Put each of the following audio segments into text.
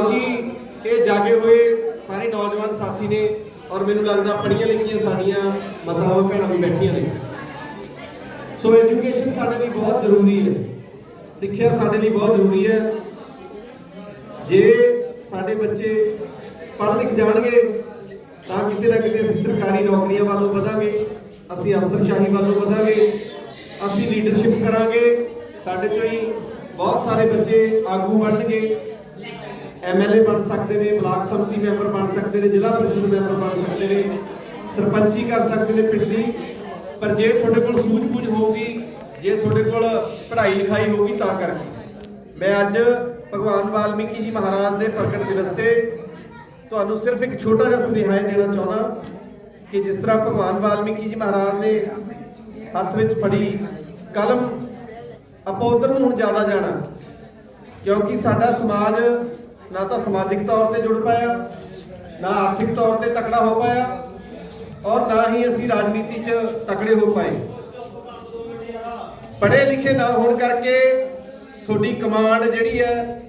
ਕਿਉਂਕਿ ਇਹ ਜਾਗੇ ਹੋਏ ਸਾਰੇ ਨੌਜਵਾਨ ਸਾਥੀ ਨੇ ਔਰ ਮੈਨੂੰ ਲੱਗਦਾ ਪੜ੍ਹੀਆਂ ਲਿਖੀਆਂ ਸਾਡੀਆਂ ਮਾਤਾਵਾਂ ਭੈਣਾਂ ਵੀ ਬੈਠੀਆਂ ਨੇ। ਸੋ ਐਜੂਕੇਸ਼ਨ ਸਾਡੇ ਲਈ ਬਹੁਤ ਜ਼ਰੂਰੀ ਹੈ। ਸਿੱਖਿਆ ਸਾਡੇ ਲਈ ਬਹੁਤ ਜ਼ਰੂਰੀ ਹੈ। ਜੇ ਸਾਡੇ ਬੱਚੇ ਪੜ੍ਹ ਲਿਖ ਜਾਣਗੇ, ਤਾਂ ਕਿਤੇ ਨਾ ਕਿਤੇ ਅਸੀਂ ਸਰਕਾਰੀ ਨੌਕਰੀਆਂ ਵੱਲੋਂ ਵਧਾਂਗੇ, ਅਸੀਂ ਅਫਸਰਸ਼ਾਹੀ ਵੱਲੋਂ ਵਧਾਂਗੇ, ਅਸੀਂ ਲੀਡਰਸ਼ਿਪ ਕਰਾਂਗੇ। ਸਾਡੇ ਚੋਂ ਹੀ ਬਹੁਤ ਸਾਰੇ ਬੱਚੇ ਆਗੂ ਬਣਨਗੇ। ਐਮਐਲਏ ਬਣ ਸਕਦੇ ਨੇ, ਬਲਾਕ ਸੰਮਤੀ ਮੈਂਬਰ ਬਣ ਸਕਦੇ ਨੇ, ਜ਼ਿਲ੍ਹਾ ਪ੍ਰੀਸ਼ਦ ਮੈਂਬਰ ਬਣ ਸਕਦੇ ਨੇ, ਸਰਪੰਚੀ ਕਰ ਸਕਦੇ ਨੇ ਪਿੰਡ ਦੀ। ਪਰ ਜੇ ਤੁਹਾਡੇ ਕੋਲ ਸੂਝ-ਬੂਝ ਹੋਊਗੀ, ਜੇ ਤੁਹਾਡੇ ਕੋਲ ਪੜ੍ਹਾਈ ਲਿਖਾਈ ਹੋਊਗੀ, ਤਾਂ ਕਰਕੇ ਮੈਂ ਅੱਜ ਭਗਵਾਨ ਵਾਲਮੀਕੀ ਜੀ ਮਹਾਰਾਜ ਦੇ ਪ੍ਰਗਟ ਦਿਵਸ ਤੇ ਤੁਹਾਨੂੰ ਸਿਰਫ ਇੱਕ ਛੋਟਾ ਜਿਹਾ ਸੁਨੇਹਾ ਦੇਣਾ ਚਾਹੁੰਦਾ ਕਿ ਜਿਸ ਤਰ੍ਹਾਂ ਭਗਵਾਨ ਵਾਲਮੀਕੀ ਜੀ ਮਹਾਰਾਜ ਨੇ ਹੱਥ ਵਿੱਚ ਫੜੀ ਕਲਮ, ਆਪਾਂ ਉਧਰ ਨੂੰ ਹੁਣ ਜ਼ਿਆਦਾ ਜਾਣਾ। ਕਿਉਂਕਿ ਸਾਡਾ ਸਮਾਜ ਨਾ ਤਾਂ ਸਮਾਜਿਕ ਤੌਰ ਤੇ ਜੁੜ ਪਾਇਆ, ਨਾ ਆਰਥਿਕ ਤੌਰ ਤੇ ਤਕੜਾ ਹੋ ਪਾਇਆ ਔਰ ਨਾ ਹੀ ਅਸੀਂ ਰਾਜਨੀਤੀ 'ਚ ਤਕੜੇ ਹੋ ਪਾਏ। ਪੜ੍ਹੇ ਲਿਖੇ ਨਾ ਹੋਣ ਕਰਕੇ ਤੁਹਾਡੀ ਕਮਾਂਡ ਜਿਹੜੀ ਹੈ,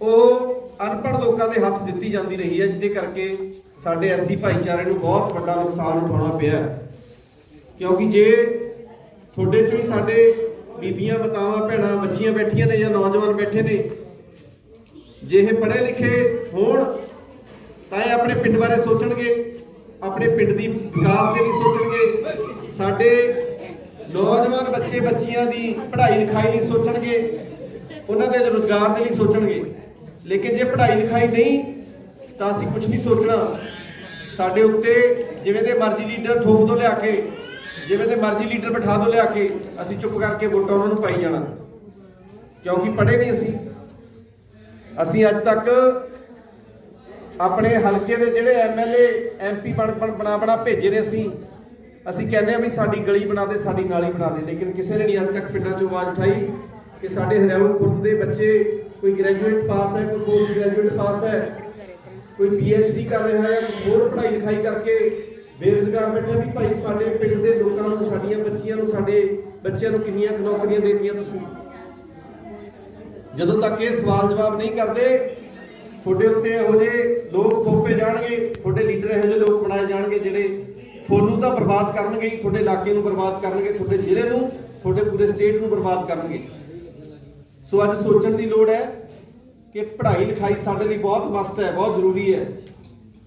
ਉਹ ਅਨਪੜ੍ਹ ਲੋਕਾਂ ਦੇ ਹੱਥ ਦਿੱਤੀ ਜਾਂਦੀ ਰਹੀ ਹੈ, ਜਿਹਦੇ ਕਰਕੇ ਸਾਡੇ ਐਸੀ ਭਾਈਚਾਰੇ ਨੂੰ ਬਹੁਤ ਵੱਡਾ ਨੁਕਸਾਨ ਉਠਾਉਣਾ ਪਿਆ ਕਿਉਂਕਿ ਜੇ ਤੁਹਾਡੇ ਚੋਂ ਹੀ ਸਾਡੇ ਬੀਬੀਆਂ, ਮਾਤਾਵਾਂ, ਭੈਣਾਂ ਬੱਚੀਆਂ ਬੈਠੀਆਂ ਨੇ ਜਾਂ ਨੌਜਵਾਨ ਬੈਠੇ ਨੇ ਜੇ ਇਹ ਪੜ੍ਹੇ ਲਿਖੇ ਹੋਣ, ਤਾਂ ਇਹ ਆਪਣੇ ਪਿੰਡ ਬਾਰੇ ਸੋਚਣਗੇ, ਆਪਣੇ ਪਿੰਡ ਦੀ ਵਿਕਾਸ ਦੇ ਲਈ ਸੋਚਣਗੇ। ਸਾਡੇ ਨੌਜਵਾਨ ਬੱਚੇ, ਬੱਚੀਆਂ ਦੀ ਪੜ੍ਹਾਈ ਲਿਖਾਈ ਲਈ ਸੋਚਣਗੇ, ਉਹਨਾਂ ਦੇ ਰੋਜ਼ਗਾਰ ਦੇ ਲਈ ਸੋਚਣਗੇ। ਲੇਕਿਨ ਜੇ ਪੜ੍ਹਾਈ ਲਿਖਾਈ ਨਹੀਂ, ਤਾਂ ਅਸੀਂ ਕੁਝ ਨਹੀਂ ਸੋਚਣਾ। ਸਾਡੇ ਉੱਤੇ ਜਿਵੇਂ ਦੇ ਮਰਜ਼ੀ ਲੀਡਰ ਥੋਪ ਦੋ ਲਿਆ ਕੇ, ਜਿਵੇਂ ਦੇ ਮਰਜ਼ੀ ਲੀਡਰ ਬਿਠਾ ਦੋ ਲਿਆ ਕੇ, ਅਸੀਂ ਚੁੱਪ ਕਰਕੇ ਵੋਟਾਂ ਉਹਨਾਂ ਨੂੰ ਪਾਈ ਜਾਣਾ। ਕਿਉਂਕਿ ਪੜ੍ਹੇ ਨਹੀਂ ਅਸੀਂ। ਅਸੀਂ ਅੱਜ ਤੱਕ ਆਪਣੇ ਹਲਕੇ ਦੇ ਜਿਹੜੇ ਐਮਐਲਏ ਐਮਪੀ ਬਣ ਬਣ, ਬਣਾ ਬਣਾ ਭੇਜੇ ਨੇ ਅਸੀਂ। ਅਸੀਂ ਕਹਿੰਦੇ ਆ ਵੀ ਸਾਡੀ ਗਲੀ ਬਣਾ ਦੇ, ਸਾਡੀ ਨਾਲੀ ਬਣਾ ਦੇ। ਲੇਕਿਨ ਕਿਸੇ ਨੇ ਨਹੀਂ ਅੱਜ ਤੱਕ ਪਿੰਡਾਂ 'ਚੋਂ ਆਵਾਜ਼ ਉਠਾਈ ਕਿ ਸਾਡੇ ਹਰਿਆਣਾ ਖੁਰਦ ਦੇ ਬੱਚੇ ਕੋਈ ਗ੍ਰੈਜੂਏਟ ਪਾਸ ਹੈ, ਕੋਈ ਪੋਸਟ ਗ੍ਰੈਜੂਏਟ ਪਾਸ ਹੈ, ਕੋਈ ਪੀਐਚਡੀ ਕਰ ਰਿਹਾ ਹੈ ਕੋਈ ਹੋਰ ਪੜ੍ਹਾਈ ਲਿਖਾਈ ਕਰਕੇ ਬੇਰੁਜ਼ਗਾਰ ਬੈਠਾ ਵੀ ਭਾਈ ਸਾਡੇ ਪਿੰਡ ਦੇ ਲੋਕਾਂ ਨੂੰ, ਸਾਡੀਆਂ ਬੱਚੀਆਂ ਨੂੰ, ਸਾਡੇ ਬੱਚਿਆਂ ਨੂੰ ਕਿੰਨੀਆਂ ਕੁ ਨੌਕਰੀਆਂ ਦੇਤੀਆਂ ਤੁਸੀਂ? ਜਦੋਂ ਤੱਕ ਇਹ ਸਵਾਲ ਜਵਾਬ ਨਹੀਂ ਕਰਦੇ, ਤੁਹਾਡੇ ਉੱਤੇ ਇਹੋ ਜਿਹੇ ਲੋਕ ਥੋਪੇ ਜਾਣਗੇ, ਤੁਹਾਡੇ ਲੀਡਰ ਇਹੋ ਜਿਹੇ ਲੋਕ ਬਣਾਏ ਜਾਣਗੇ ਜਿਹੜੇ ਤੁਹਾਨੂੰ ਤਾਂ ਬਰਬਾਦ ਕਰਨਗੇ ਹੀ, ਤੁਹਾਡੇ ਇਲਾਕੇ ਨੂੰ ਬਰਬਾਦ ਕਰਨਗੇ, ਤੁਹਾਡੇ ਜ਼ਿਲ੍ਹੇ ਨੂੰ, ਤੁਹਾਡੇ ਪੂਰੇ ਸਟੇਟ ਨੂੰ ਬਰਬਾਦ ਕਰਨਗੇ। ਸੋ ਅੱਜ ਸੋਚਣ ਦੀ ਲੋੜ ਹੈ ਕਿ ਪੜ੍ਹਾਈ ਲਿਖਾਈ ਸਾਡੇ ਲਈ ਬਹੁਤ ਮਸਟ ਹੈ, ਬਹੁਤ ਜ਼ਰੂਰੀ ਹੈ।